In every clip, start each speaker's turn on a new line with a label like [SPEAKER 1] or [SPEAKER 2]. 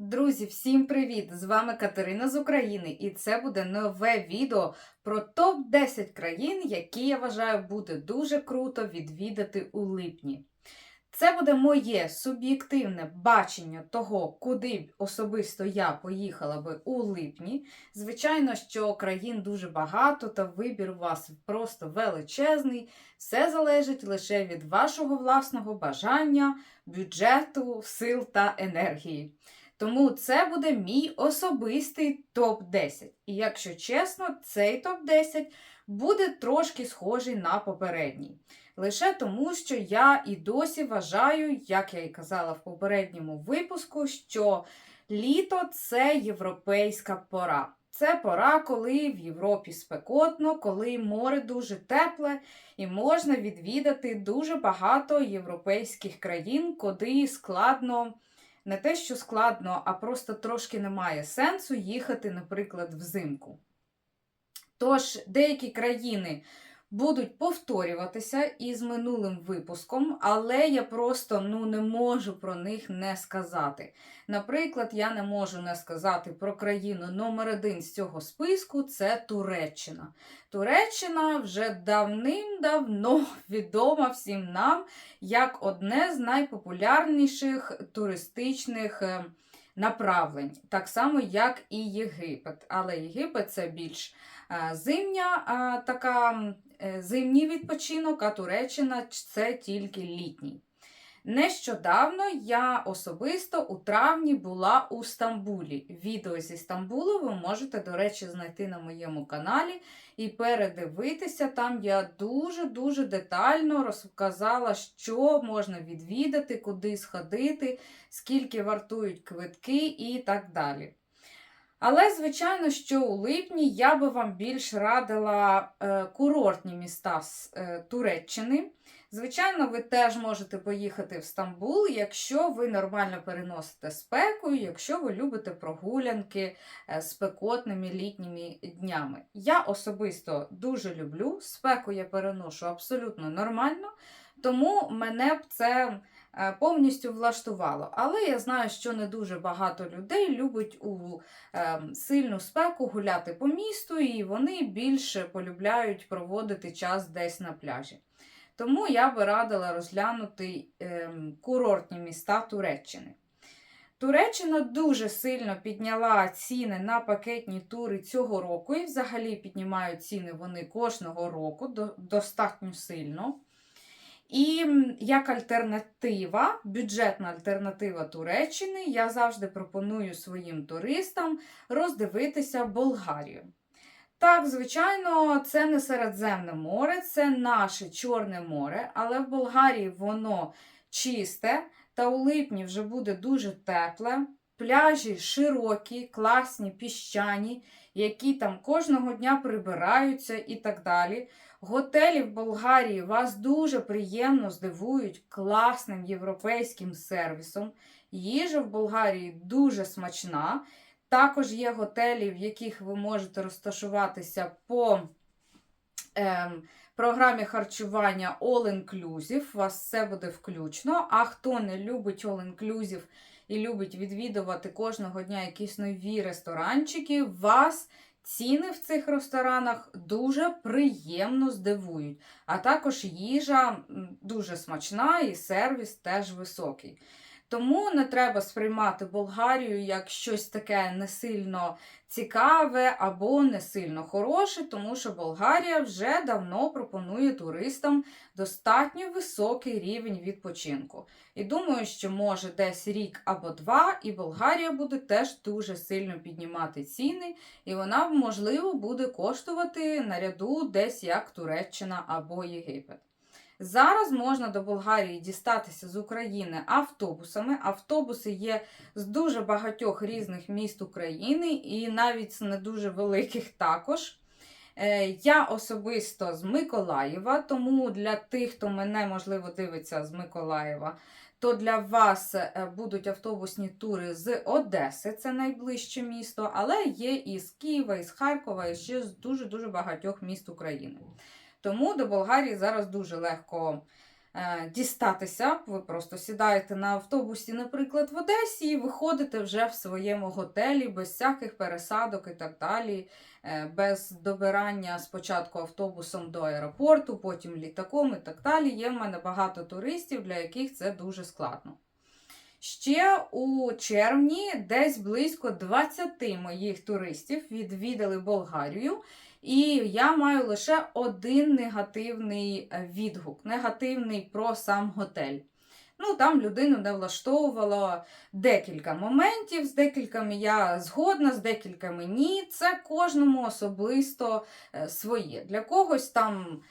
[SPEAKER 1] Друзі, всім привіт! З вами Катерина з України, і це буде нове відео про топ-10 країн, які я вважаю буде дуже круто відвідати у липні. Це буде моє суб'єктивне бачення того, куди б особисто я поїхала би у липні. Звичайно, що країн дуже багато, та вибір у вас просто величезний. Все залежить лише від вашого власного бажання, бюджету, сил та енергії. Тому це буде мій особистий топ-10. І якщо чесно, цей топ-10 буде трошки схожий на попередній. Лише тому, що я і досі вважаю, як я і казала в попередньому випуску, що літо це європейська пора. Це пора, коли в Європі спекотно, коли море дуже тепле, і можна відвідати дуже багато європейських країн, куди складно не те, що складно, а просто трошки немає сенсу їхати, наприклад, взимку. Тож, деякі країни будуть повторюватися із минулим випуском, але я просто ну, не можу про них не сказати. Наприклад, я не можу не сказати про країну номер один з цього списку це Туреччина. Туреччина вже давним-давно відома всім нам як одне з найпопулярніших туристичних е, направлень, так само, як і Єгипет. Але Єгипет це більш е, зимня е, така зимній відпочинок, а Туреччина це тільки літній. Нещодавно я особисто у травні була у Стамбулі. Відео зі Стамбулу ви можете, до речі, знайти на моєму каналі і передивитися. Там я дуже-дуже детально розказала, що можна відвідати, куди сходити, скільки вартують квитки і так далі. Але, звичайно, що у липні я би вам більш радила е, курортні міста з е, Туреччини. Звичайно, ви теж можете поїхати в Стамбул, якщо ви нормально переносите спеку, якщо ви любите прогулянки е, спекотними літніми днями. Я особисто дуже люблю спеку, я переношу абсолютно нормально, тому мене б це повністю влаштувало. Але я знаю, що не дуже багато людей любить у е, сильну спеку гуляти по місту, і вони більше полюбляють проводити час десь на пляжі. Тому я би радила розглянути е, курортні міста Туреччини. Туреччина дуже сильно підняла ціни на пакетні тури цього року, і взагалі піднімають ціни вони кожного року до, достатньо сильно. І як альтернатива, бюджетна альтернатива Туреччини, я завжди пропоную своїм туристам роздивитися Болгарію. Так, звичайно, це не Середземне море, це наше Чорне море, але в Болгарії воно чисте, та у липні вже буде дуже тепле. Пляжі широкі, класні, піщані, які там кожного дня прибираються і так далі. Готелі в Болгарії вас дуже приємно здивують класним європейським сервісом. Їжа в Болгарії дуже смачна. Також є готелі, в яких ви можете розташуватися по ем, програмі харчування All Inclusive. У вас все буде включно. А хто не любить All Inclusive і любить відвідувати кожного дня якісь нові ресторанчики, вас ціни в цих ресторанах дуже приємно здивують. А також їжа дуже смачна і сервіс теж високий. Тому не треба сприймати Болгарію як щось таке не сильно цікаве або не сильно хороше, тому що Болгарія вже давно пропонує туристам достатньо високий рівень відпочинку. І думаю, що може десь рік або два, і Болгарія буде теж дуже сильно піднімати ціни, і вона, можливо, буде коштувати наряду десь як Туреччина або Єгипет. Зараз можна до Болгарії дістатися з України автобусами. Автобуси є з дуже багатьох різних міст України і навіть з не дуже великих також. Е, Я особисто з Миколаєва, тому для тих, хто мене, можливо, дивиться з Миколаєва, то для вас е, будуть автобусні тури з Одеси, це найближче місто, але є і з Києва, і з Харкова, і ще з дуже-дуже багатьох міст України. Тому до Болгарії зараз дуже легко е, дістатися. Ви просто сідаєте на автобусі, наприклад, в Одесі, і виходите вже в своєму готелі без всяких пересадок і так далі, е, без добирання спочатку автобусом до аеропорту, потім літаком і так далі. Є в мене багато туристів, для яких це дуже складно. Ще у червні десь близько 20 моїх туристів відвідали Болгарію, і я маю лише один негативний е, відгук, негативний про сам готель. Ну, там людину не влаштовувало декілька моментів, з декількома я згодна, з декількома ні. Це кожному особисто е, своє. Для когось там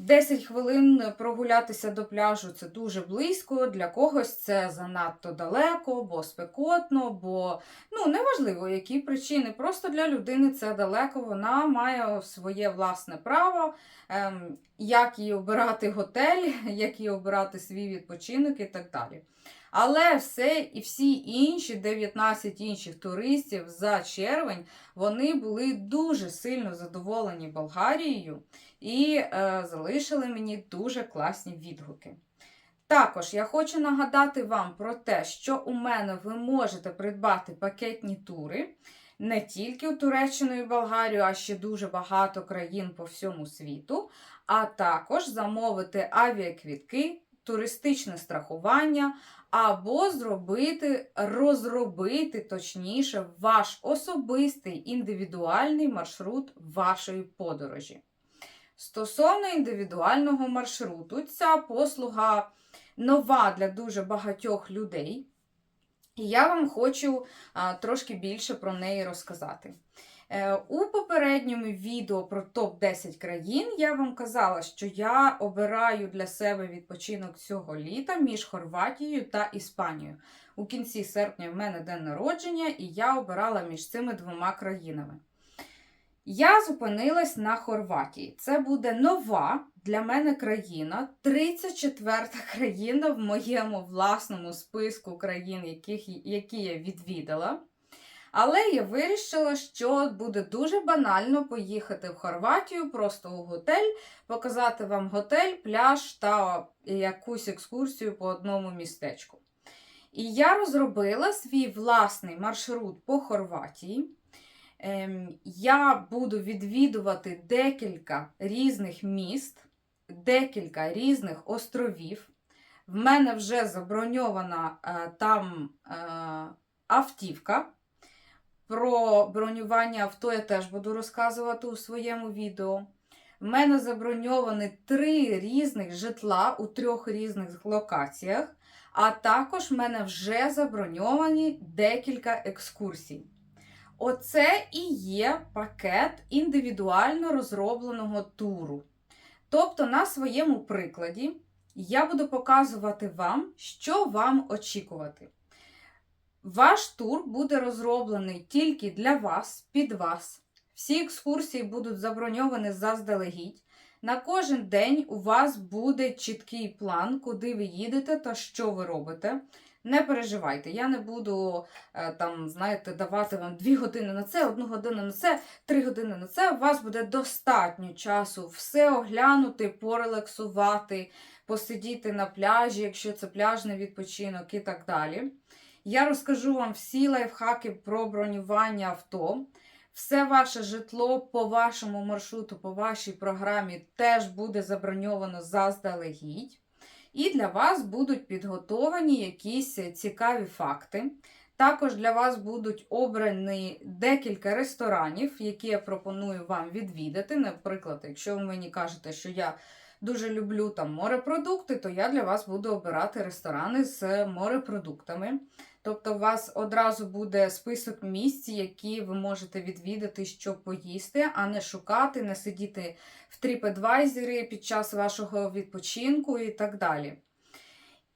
[SPEAKER 1] 10 хвилин прогулятися до пляжу це дуже близько, для когось це занадто далеко, бо спекотно, бо ну неважливо, які причини. Просто для людини це далеко. Вона має своє власне право, ем, як їй обирати готель, як їй обирати свій відпочинок і так далі. Але все і всі інші 19 інших туристів за червень вони були дуже сильно задоволені Болгарією і е, залишили мені дуже класні відгуки. Також я хочу нагадати вам про те, що у мене ви можете придбати пакетні тури не тільки у Туреччину і Болгарію, а ще дуже багато країн по всьому світу, а також замовити авіаквітки, туристичне страхування. Або зробити, розробити, точніше, ваш особистий індивідуальний маршрут вашої подорожі. Стосовно індивідуального маршруту, ця послуга нова для дуже багатьох людей, і я вам хочу трошки більше про неї розказати. Е, У попередньому відео про топ-10 країн я вам казала, що я обираю для себе відпочинок цього літа між Хорватією та Іспанією. У кінці серпня в мене день народження, і я обирала між цими двома країнами. Я зупинилась на Хорватії. Це буде нова для мене країна, 34-та країна в моєму власному списку країн, яких, які я відвідала. Але я вирішила, що буде дуже банально поїхати в Хорватію, просто у готель, показати вам готель, пляж та якусь екскурсію по одному містечку. І я розробила свій власний маршрут по Хорватії. Ем, Я буду відвідувати декілька різних міст, декілька різних островів. В мене вже заброньована е, там е, автівка. Про бронювання авто я теж буду розказувати у своєму відео. В мене заброньовані три різних житла у трьох різних локаціях, а також в мене вже заброньовані декілька екскурсій. Оце і є пакет індивідуально розробленого туру. Тобто, на своєму прикладі я буду показувати вам, що вам очікувати. Ваш тур буде розроблений тільки для вас, під вас. Всі екскурсії будуть заброньовані заздалегідь. На кожен день у вас буде чіткий план, куди ви їдете та що ви робите. Не переживайте, я не буду е, там, знаєте, давати вам 2 години на це, 1 годину на це, 3 години на це. У вас буде достатньо часу все оглянути, порелаксувати, посидіти на пляжі, якщо це пляжний відпочинок і так далі. Я розкажу вам всі лайфхаки про бронювання авто. Все ваше житло по вашому маршруту, по вашій програмі теж буде заброньовано заздалегідь. І для вас будуть підготовані якісь цікаві факти. Також для вас будуть обрані декілька ресторанів, які я пропоную вам відвідати. Наприклад, якщо ви мені кажете, що я дуже люблю там морепродукти, то я для вас буду обирати ресторани з морепродуктами. Тобто, у вас одразу буде список місць, які ви можете відвідати, щоб поїсти, а не шукати, не сидіти в TripAdvisor під час вашого відпочинку і так далі.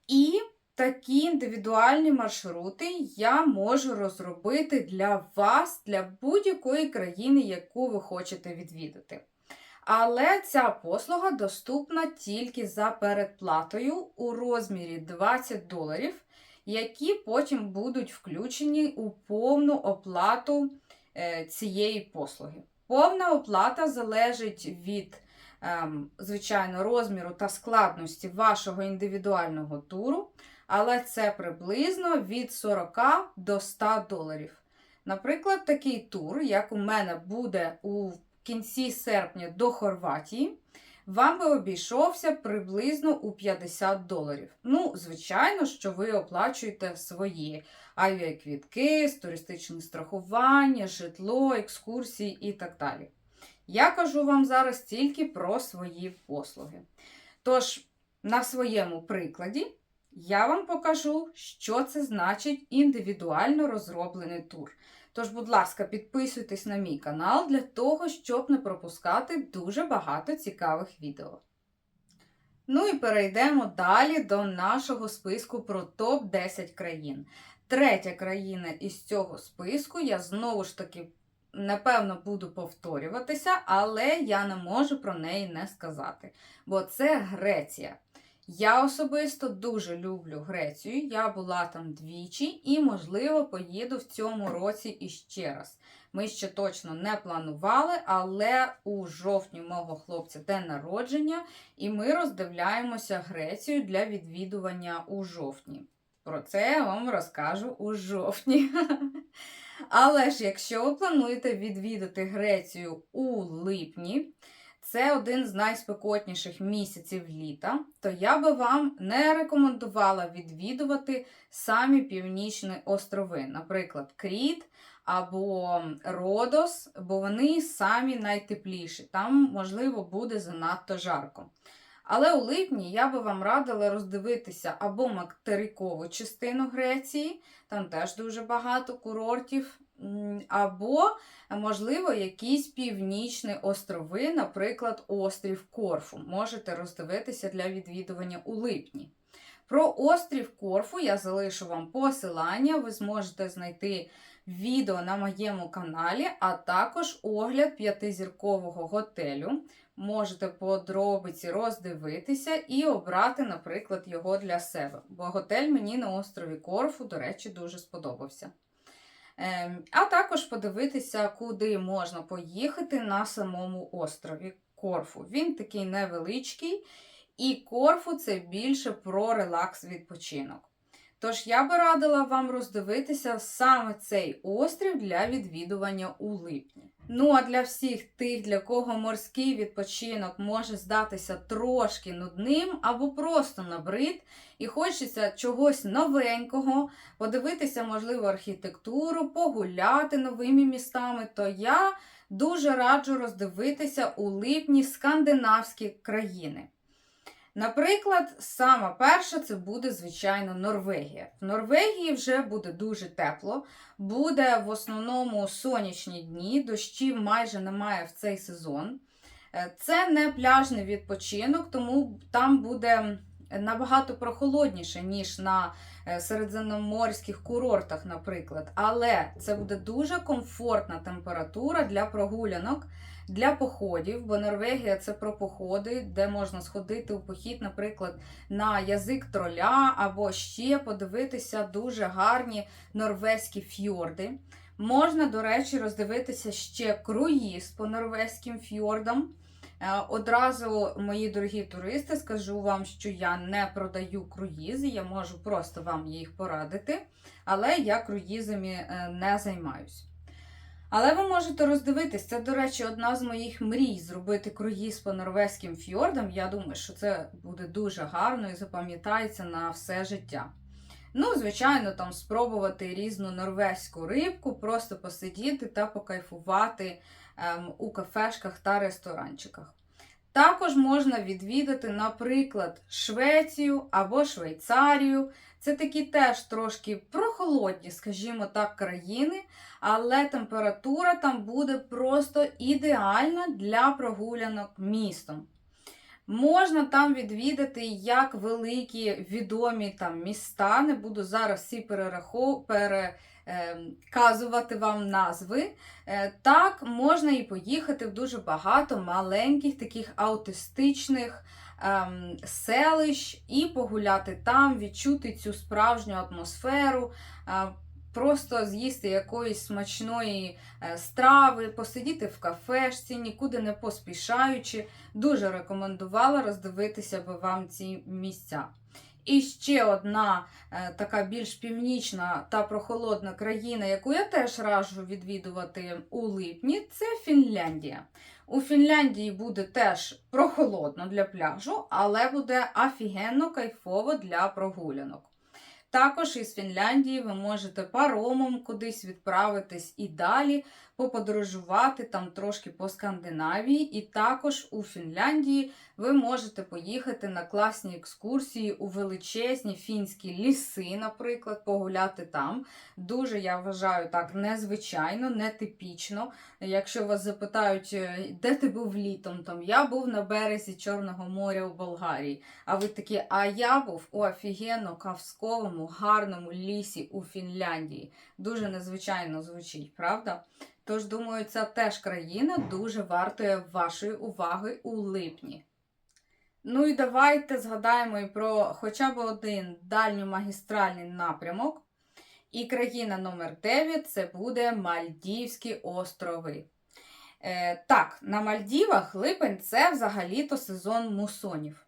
[SPEAKER 1] І такі індивідуальні маршрути я можу розробити для вас, для будь-якої країни, яку ви хочете відвідати. Але ця послуга доступна тільки за передплатою у розмірі 20 доларів які потім будуть включені у повну оплату е, цієї послуги. Повна оплата залежить від ем, звичайно, розміру та складності вашого індивідуального туру, але це приблизно від 40 до 100 доларів. Наприклад, такий тур, як у мене буде у кінці серпня до Хорватії, вам би обійшовся приблизно у 50 доларів. Ну, звичайно, що ви оплачуєте свої авіаквітки, туристичне страхування, житло, екскурсії і так далі. Я кажу вам зараз тільки про свої послуги. Тож, на своєму прикладі я вам покажу, що це значить індивідуально розроблений тур. Тож, будь ласка, підписуйтесь на мій канал для того, щоб не пропускати дуже багато цікавих відео. Ну і перейдемо далі до нашого списку про топ-10 країн. Третя країна із цього списку, я знову ж таки, напевно, буду повторюватися, але я не можу про неї не сказати. Бо це Греція. Я особисто дуже люблю Грецію. Я була там двічі і, можливо, поїду в цьому році іще раз. Ми ще точно не планували, але у жовтні мого хлопця день народження, і ми роздивляємося Грецію для відвідування у жовтні. Про це я вам розкажу у жовтні. Але ж, якщо ви плануєте відвідати Грецію у липні, це один з найспекотніших місяців літа, то я би вам не рекомендувала відвідувати самі північні острови, наприклад, Кріт або Родос, бо вони самі найтепліші. Там, можливо, буде занадто жарко. Але у липні я би вам радила роздивитися або материкову частину Греції, там теж дуже багато курортів, або, можливо, якісь північні острови, наприклад, острів Корфу. Можете роздивитися для відвідування у липні. Про острів Корфу я залишу вам посилання, ви зможете знайти відео на моєму каналі, а також огляд п'ятизіркового готелю. Можете подробиці роздивитися і обрати, наприклад, його для себе. Бо готель мені на острові Корфу, до речі, дуже сподобався. Ем, а також подивитися, куди можна поїхати на самому острові Корфу. Він такий невеличкий, і Корфу це більше про релакс відпочинок. Тож я би радила вам роздивитися саме цей острів для відвідування у липні. Ну а для всіх тих, для кого морський відпочинок може здатися трошки нудним або просто набрид, і хочеться чогось новенького, подивитися, можливо, архітектуру, погуляти новими містами, то я дуже раджу роздивитися у липні скандинавські країни. Наприклад, сама перша це буде, звичайно, Норвегія. В Норвегії вже буде дуже тепло, буде в основному сонячні дні, дощів майже немає в цей сезон. Е, це не пляжний відпочинок, тому там буде набагато прохолодніше, ніж на е, середземноморських курортах, наприклад. Але це буде дуже комфортна температура для прогулянок для походів, бо Норвегія це про походи, де можна сходити у похід, наприклад, на язик троля, або ще подивитися дуже гарні норвезькі фьорди. Можна, до речі, роздивитися ще круїз по норвезьким фьордам. Е, одразу, мої дорогі туристи, скажу вам, що я не продаю круїзи, я можу просто вам їх порадити, але я круїзами е, не займаюсь. Але ви можете роздивитись, це, до речі, одна з моїх мрій зробити круїз по норвезьким фьордам. Я думаю, що це буде дуже гарно і запам'ятається на все життя. Ну, звичайно, там спробувати різну норвезьку рибку, просто посидіти та покайфувати у кафешках та ресторанчиках. Також можна відвідати, наприклад, Швецію або Швейцарію. Це такі теж трошки прохолодні, скажімо так, країни, але температура там буде просто ідеальна для прогулянок містом. Можна там відвідати як великі відомі там міста, не буду зараз всі перерахов... переказувати вам назви. Е, так, можна і поїхати в дуже багато маленьких таких аутистичних ем, селищ і погуляти там, відчути цю справжню атмосферу. Е, просто з'їсти якоїсь смачної е, страви, посидіти в кафешці, нікуди не поспішаючи. Дуже рекомендувала роздивитися би вам ці місця. І ще одна е, така більш північна та прохолодна країна, яку я теж раджу відвідувати у липні, це Фінляндія. У Фінляндії буде теж прохолодно для пляжу, але буде офігенно кайфово для прогулянок. Також із Фінляндії ви можете паромом кудись відправитись і далі поподорожувати там трошки по Скандинавії. І також у Фінляндії ви можете поїхати на класні екскурсії у величезні фінські ліси, наприклад, погуляти там. Дуже я вважаю так незвичайно, нетипічно. Якщо вас запитають, е, де ти був літом, там я був на березі Чорного моря у Болгарії. А ви такі, а я був у офігенно кавськовому, гарному лісі у Фінляндії. Дуже незвичайно звучить, правда? Тож, думаю, ця теж країна дуже вартує вашої уваги у липні. Ну і давайте згадаємо і про хоча б один дальньомагістральний напрямок. І країна номер 9 це буде Мальдівські острови. Е, так, на Мальдівах липень це взагалі-то сезон мусонів.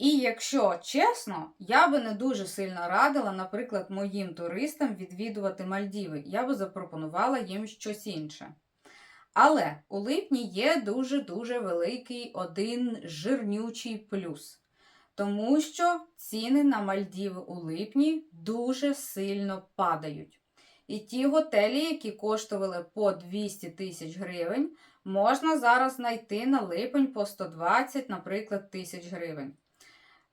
[SPEAKER 1] І якщо чесно, я би не дуже сильно радила, наприклад, моїм туристам відвідувати Мальдіви. Я би запропонувала їм щось інше. Але у липні є дуже-дуже великий один жирнючий плюс. Тому що ціни на Мальдіви у липні дуже сильно падають. І ті готелі, які коштували по 200 тисяч гривень, можна зараз знайти на липень по 120, наприклад, тисяч гривень.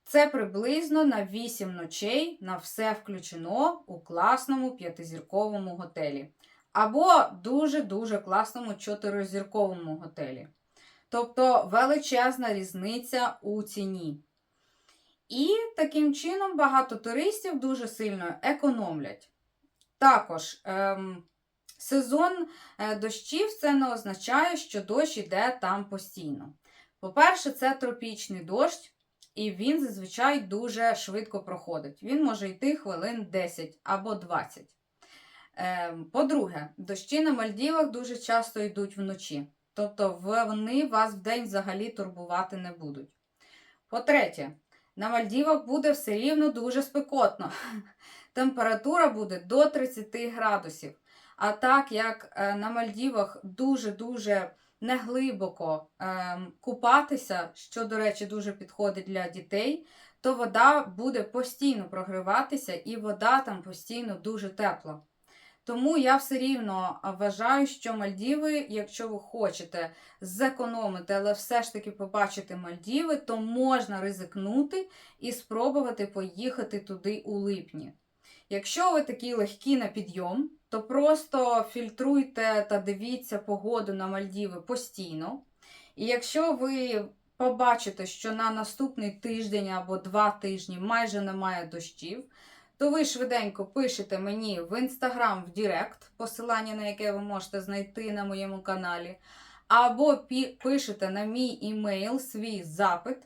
[SPEAKER 1] Це приблизно на 8 ночей на все включено у класному п'ятизірковому готелі. Або дуже-дуже класному чотиризірковому готелі. Тобто величезна різниця у ціні. І таким чином багато туристів дуже сильно економлять. Також ем, сезон е, дощів це не означає, що дощ іде там постійно. По-перше, це тропічний дощ, і він зазвичай дуже швидко проходить. Він може йти хвилин 10 або 20. Ем, по-друге, дощі на Мальдівах дуже часто йдуть вночі. Тобто вони вас вдень взагалі турбувати не будуть. По-третє, на Мальдівах буде все рівно дуже спекотно. Температура буде до 30 градусів. А так як е, на Мальдівах дуже-дуже неглибоко е, купатися, що, до речі, дуже підходить для дітей, то вода буде постійно прогріватися і вода там постійно дуже тепла. Тому я все рівно вважаю, що Мальдіви, якщо ви хочете зекономити, але все ж таки побачити Мальдіви, то можна ризикнути і спробувати поїхати туди у липні. Якщо ви такі легкі на підйом, то просто фільтруйте та дивіться погоду на Мальдіви постійно. І якщо ви побачите, що на наступний тиждень або два тижні майже немає дощів, то ви швиденько пишете мені в інстаграм в Директ, посилання на яке ви можете знайти на моєму каналі, або пишете на мій імейл свій запит.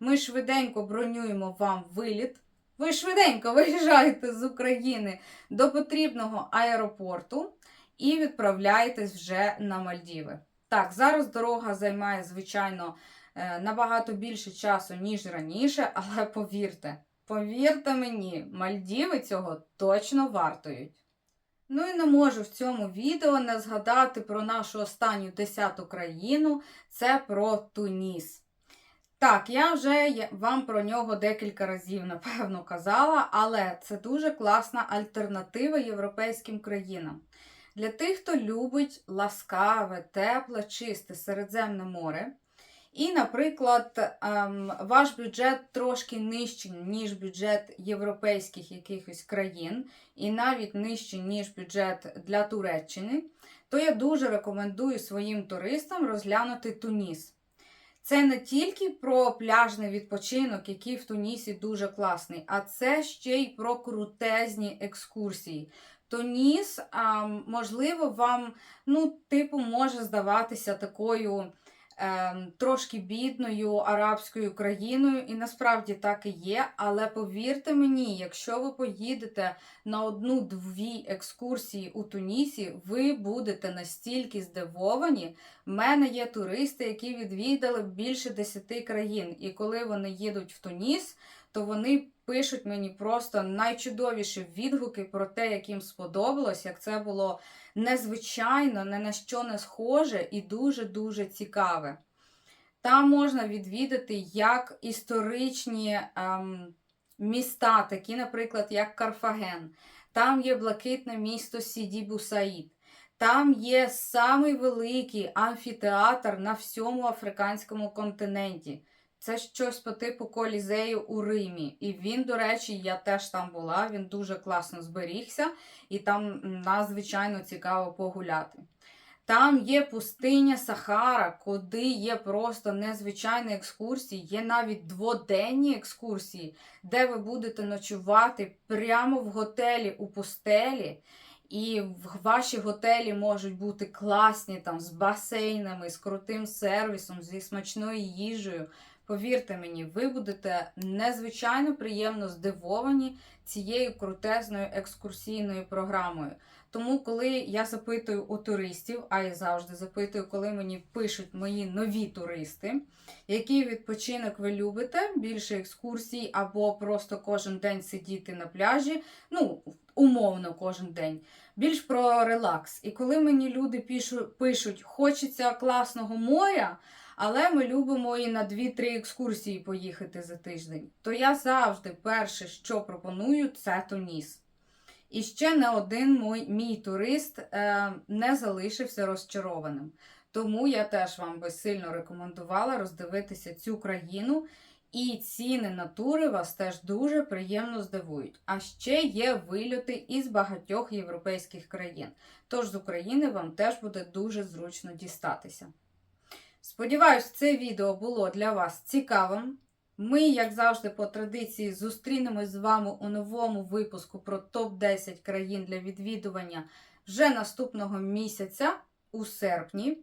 [SPEAKER 1] Ми швиденько бронюємо вам виліт. Ви швиденько виїжджаєте з України до потрібного аеропорту і відправляєтесь вже на Мальдіви. Так, зараз дорога займає, звичайно, е, набагато більше часу, ніж раніше, але повірте, повірте мені, Мальдіви цього точно вартують. Ну і не можу в цьому відео не згадати про нашу останню десяту країну це про Туніс. Так, я вже вам про нього декілька разів, напевно, казала, але це дуже класна альтернатива європейським країнам. Для тих, хто любить ласкаве, тепле, чисте Середземне море. І, наприклад, ем, ваш бюджет трошки нижчий, ніж бюджет європейських якихось країн, і навіть нижчий, ніж бюджет для Туреччини, то я дуже рекомендую своїм туристам розглянути Туніс. Це не тільки про пляжний відпочинок, який в Тунісі дуже класний, а це ще й про крутезні екскурсії. Туніс, можливо, вам, ну, типу, може здаватися такою трошки бідною арабською країною, і насправді так і є. Але повірте мені, якщо ви поїдете на одну-дві екскурсії у Тунісі, ви будете настільки здивовані. В мене є туристи, які відвідали більше 10 країн, і коли вони їдуть в Туніс, то вони пишуть мені просто найчудовіші відгуки про те, як їм сподобалось, як це було незвичайно, не на що не схоже і дуже-дуже цікаве. Там можна відвідати як історичні ем, міста, такі, наприклад, як Карфаген. Там є блакитне місто Сіді Бусаїд. Там є самий великий амфітеатр на всьому африканському континенті. Це щось по типу колізею у Римі. І він, до речі, я теж там була, він дуже класно зберігся, і там надзвичайно цікаво погуляти. Там є пустиня Сахара, куди є просто незвичайні екскурсії, є навіть дводенні екскурсії, де ви будете ночувати прямо в готелі у пустелі. І ваші готелі можуть бути класні там з басейнами, з крутим сервісом, зі смачною їжею. Повірте мені, ви будете незвичайно приємно здивовані цією крутезною екскурсійною програмою. Тому, коли я запитую у туристів, а я завжди запитую, коли мені пишуть мої нові туристи, який відпочинок ви любите, більше екскурсій, або просто кожен день сидіти на пляжі, ну, умовно кожен день, більш про релакс. І коли мені люди пишу- пишуть, хочеться класного моря, але ми любимо і на 2-3 екскурсії поїхати за тиждень, то я завжди перше, що пропоную, це Туніс. І ще не один мій, мій турист е, не залишився розчарованим. Тому я теж вам би сильно рекомендувала роздивитися цю країну. І ціни на тури вас теж дуже приємно здивують. А ще є вильоти із багатьох європейських країн. Тож з України вам теж буде дуже зручно дістатися. Сподіваюсь, це відео було для вас цікавим. Ми, як завжди, по традиції, зустрінемось з вами у новому випуску про топ-10 країн для відвідування вже наступного місяця у серпні.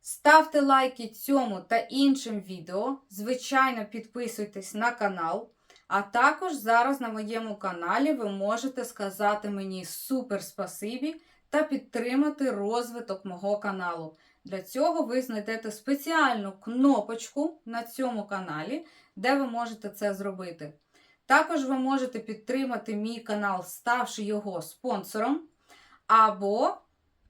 [SPEAKER 1] Ставте лайки цьому та іншим відео. Звичайно, підписуйтесь на канал. А також зараз на моєму каналі ви можете сказати мені супер спасибі та підтримати розвиток мого каналу. Для цього ви знайдете спеціальну кнопочку на цьому каналі, де ви можете це зробити. Також ви можете підтримати мій канал, ставши його спонсором, або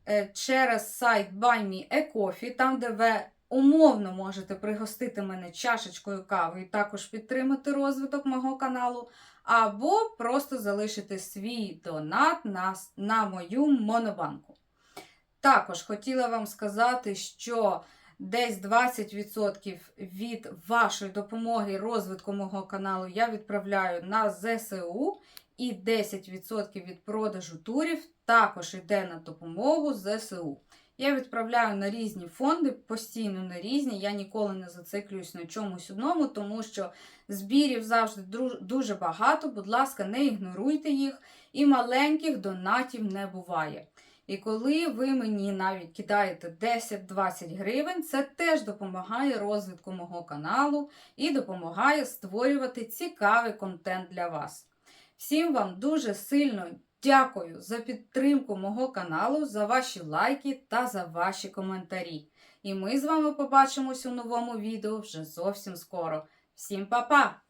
[SPEAKER 1] е, через сайт BuyMeACoffee, там, де ви умовно можете пригостити мене чашечкою кави і також підтримати розвиток мого каналу, або просто залишити свій донат на, на мою монобанку. Також хотіла вам сказати, що десь 20% від вашої допомоги розвитку мого каналу я відправляю на ЗСУ, і 10% від продажу турів також йде на допомогу ЗСУ. Я відправляю на різні фонди, постійно на різні. Я ніколи не зациклююсь на чомусь одному, тому що збірів завжди дуже багато. Будь ласка, не ігноруйте їх, і маленьких донатів не буває. І коли ви мені навіть кидаєте 10-20 гривень, це теж допомагає розвитку мого каналу і допомагає створювати цікавий контент для вас. Всім вам дуже сильно дякую за підтримку мого каналу, за ваші лайки та за ваші коментарі. І ми з вами побачимось у новому відео вже зовсім скоро. Всім па-па!